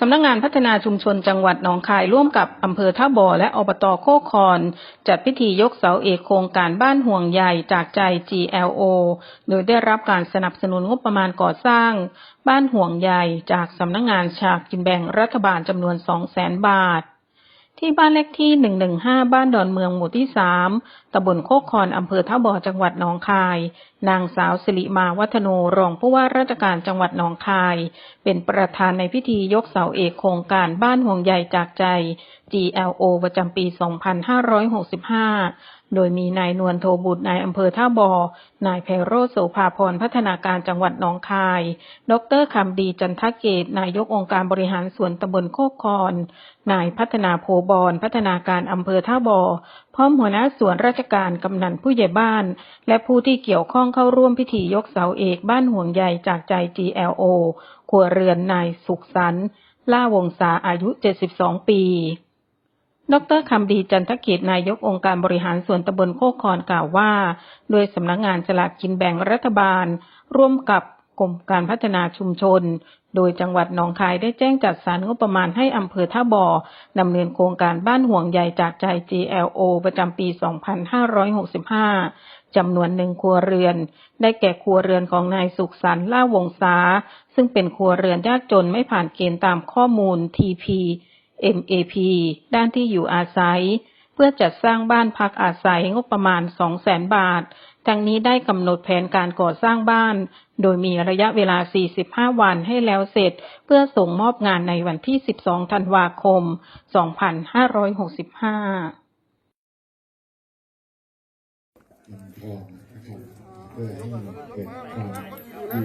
สำนักงงานพัฒนาชุมชนจังหวัดหนองคายร่วมกับอำเภอท่าบ่อและอบตโคกคอน จัดพิธียกเสาเอกโครงการบ้านห่วงใหญ่จากใจ GLO โดยได้รับการสนับสนุนงบประมาณก่อสร้าง บ้านห่วงใหญ่จากสำนักงงานฉากกินแบ่งรัฐบาลจำนวน200,000 บาท ที่บ้านเลขที่ 115 บ้านดอนเมืองหมู่ที่ 3 ตำบลโคกคอน อำเภอท่าบ่อ จังหวัดหนองคาย นางสาวสิริมาวัฒโนรองผู้ว่าราชการจังหวัดหนองคาย เป็นประธานในพิธียกเสาเอกโครงการบ้านห่วงใยจากใจ GLO ประจำปี 2565 โดยมีนายนวลโทบุตรนายอำเภอท่าบอ่อ นายไพโรธโสภาพรพัฒนาการจังหวัดหนองคาย ดรคำดีจันทเกต นายกองค์การบริหารส่วนตำบลโคกคอน นายพัฒนาโพบอนพัฒนาการอำเภอท่าบอ่อ พร้อมหัวหน้าส่วนราชการกำนันผู้ใหญ่บ้าน และผู้ที่เกี่ยวข้องเข้าร่วมพิธียกเสาเอกบ้านห่วงใยจากใจ GLO ครัวเรือนนายสุขสันต์ล่าวงศาอายุ 72 ปี ดรคำดีจันทเกตนายกองค์การบริหารส่วนตำบลโคกคอนกล่าวว่า โดยสำนักงงานสลากกินแบ่งรัฐบาล ร่วมกับกรมการพัฒนาชุมชน โดยจังหวัดหนองคายได้แจ้งจัดสรรงบประมาณให้อำเภอท่าบ่อดำเนินโครงการบ้านห่วงใยจากใจ GLO ประจำปี 2565 จำนวนหนึ่งครัวเรือน ได้แก่ครัวเรือนของนายสุขสันต์ล่าวงศาซึ่งเป็นครัวเรือนยากจนไม่ผ่านเกณฑ์ตามข้อมูล TP MAP ด้านที่อยู่อาศัย เพื่อจัดสร้างบ้านพักอาศัยงบประมาณ 200,000 บาท ทั้งนี้ได้กำหนดแผนการก่อสร้างบ้าน โดยมีระยะเวลา 45 วันให้แล้วเสร็จ เพื่อส่งมอบงานในวันที่ 12 ธันวาคม 2565เพื่อให้เกิดความ